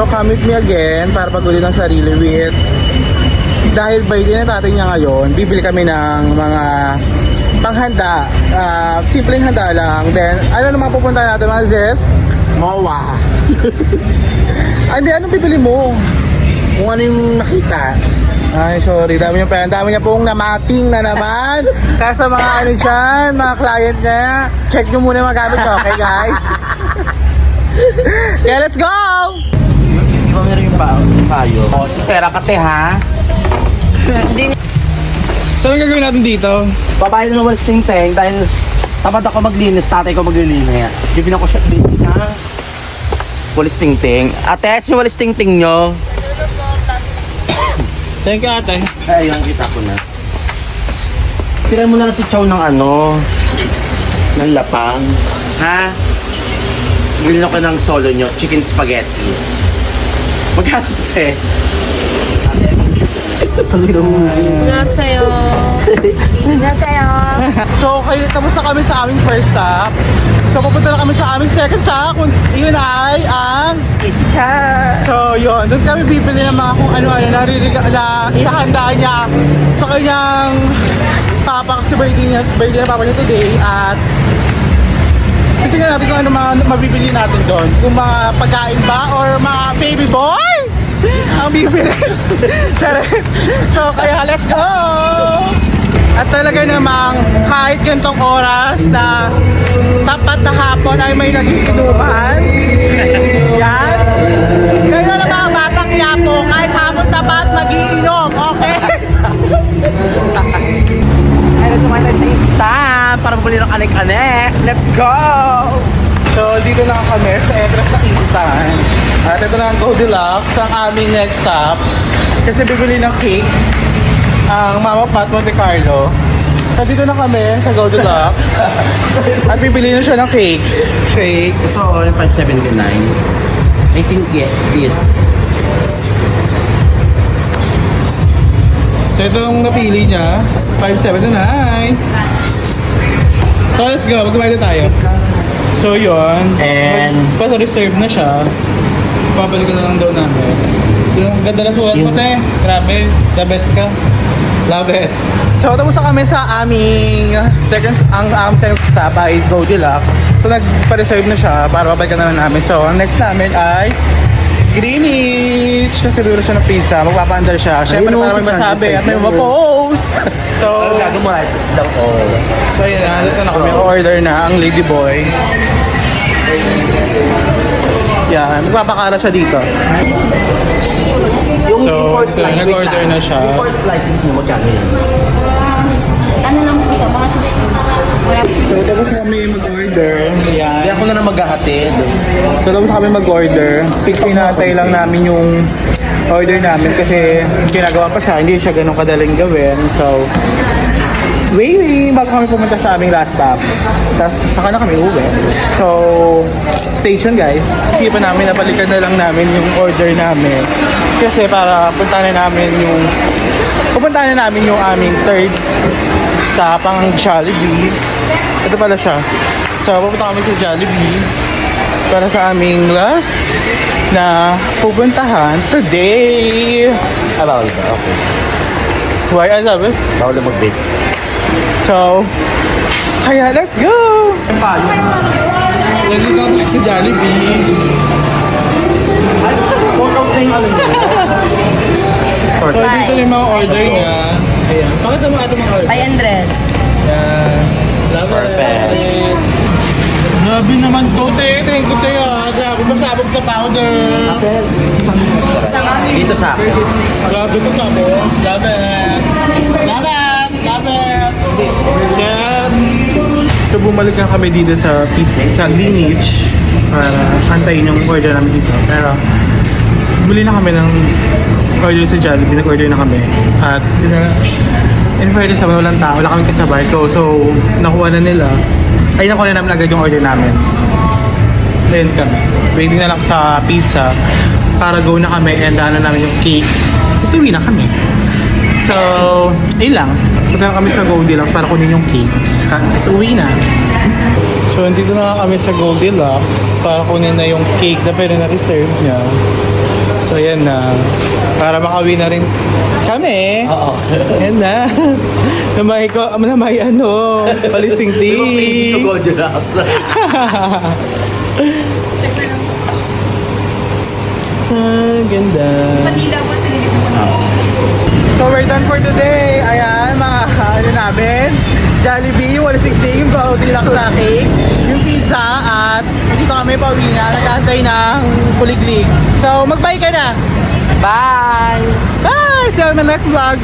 So come with me again para pagulit ang sarili with dahil birthday na tatay niya ngayon, bibili kami ng mga panghanda. Ah, simpleng handa lang. Then, ano naman pupunta natin mga Zes? Mowa. Ah, hindi, anong bibili mo? Kung ano yung nakita. Ay, sorry. Dami niya pa. Dami niya pong namating na naman. Kaya sa mga ano dyan, mga client niya, check nyo muna yung mga gamit ko. Okay, guys? okay, let's go! Meron yung pa payo? O, si Sera Kate ha? So, anong gagawin natin dito? Babae na naman si Ting Teng dahil tamad ako maglinis, tatay ko maglilinis. Bibili ko siya din ha? Walis Ting Ting. Ate, si Walis Ting Ting nyo. Thank you, ate. Ay, ayun, kita ko na. Tira mo na lang si Chow ng ano, ng lapang. Ha? Bilhin ako ng solo nyo, chicken spaghetti. Magkano to, te? Tulog mo Nasa'yo. Nasa'yo. So, kayo, kamusta kami sa aming first stop? So, pupunta na kami sa aming second stop. Kung yun ay ang... Isika. So, yun. Doon kami bibili ng mga kung ano-ano na, na ihahanda niya sa kanyang papa kasi birthday niya, birthday na papa niya today at titignan natin kung ano mga mabibili natin doon. Kung mga pagkain ba or mga baby boy ang bibili. So, kaya let's go! At talaga namang kahit gantong oras na tapat na hapon ay may nagiinuman. Yan. Para mabili ng anek-anek. Let's go! So, dito na kami sa entrance ng Isitan. At ito na ang Goldilocks, ang aming next stop. Kasi bibili ng cake ang Mama Pat Monte Carlo. So, dito na kami sa Goldilocks. At bibili na siya ng cake. Cake. Ito, yung 579. I think yes, this. So, ito yung napili niya. 579. So, let's go. Magkumain na tayo. So, yun. And- reserve na siya. Babalik ko na lang daw namin. Yung ganda na sulat mo, Yun. te. Grabe. The best ka. Love it. So, tapos na kami sa aming second, ang aming second stop ay Goldilocks. So, nagpa-reserve na siya para babalikan na lang namin. So, ang next namin ay Greenwich. Kasi bibili siya ng pizza. Magpapaandar siya. Siyempre, Ayun, para may 600 masabi at may yun. mapost. so, Ano gagawin mo? It's the all. So yun na, dito na kami. Order na ang Lady Boy. Yan, magpapakala siya dito. Yung So, import so, slice. nag-order lang. na siya. Import slices mo, magkano yun? Ano lang po ito, mga 16. Maghahatid. So tapos kami mag-order. Fixing natin lang namin yung order namin kasi ginagawa pa siya. Hindi siya ganun kadaling gawin. So, waiting bago kami pumunta sa aming last stop. Tapos saka na kami uwi. So, station guys. Isipan namin na balikan na lang namin yung order namin. Kasi para puntahan na namin yung pupuntahan na namin yung aming third stop, ang Jollibee. Ito pala siya. So, pupunta kami sa Jollibee para sa aming last na pupuntahan today. Ah, bawal ba? Okay. Why? Ano sabi? Bawal na mag-vape. So, kaya let's go! Nandito ako sa Jollibee. Na yung ano niya. So, dito yung mga order niya. Ayan. Pakita mo ato mga order. By Andres. Yan. Love Perfect. it. Grabe naman to, te. Thank you, te. ah. Grabe, masabog sa powder. Dito sa akin. Grabe ko sa mo. It. Love it. Yan. So, bumalik na kami dito sa pizza, sa Greenwich para antayin yung order namin dito. Pero, bumili na kami ng order sa Jollibee. Nag-order na kami. At, in fairness naman, walang tao. Wala kami kasabay ko. So, nakuha na nila. Ay, nakuha na namin agad yung order namin. Then kami. Waiting na lang sa pizza para go na kami and daanan namin yung cake. Kasi uwi na kami. So, yun lang. Punta na kami sa Goldilocks para kunin yung cake. Kasi uwi na. So, nandito na kami sa Goldilocks para kunin na yung cake na pwede na-reserve niya. So, yan na. Para makauwi na rin kami. Oo. Yan na. na may, ko, na may ano, palisting Di ba previous to tea. Goldilocks? ah, ganda. Sa gilid mo. So we're done for today. Ayan, mga ano namin. Jollibee, Walisig Ting, Bawdi Laksaki, yung pizza, at dito kami pauwi na. Nag-aantay ng kuliglig. So, mag-bye ka na. Bye! Bye! See you on the next vlog.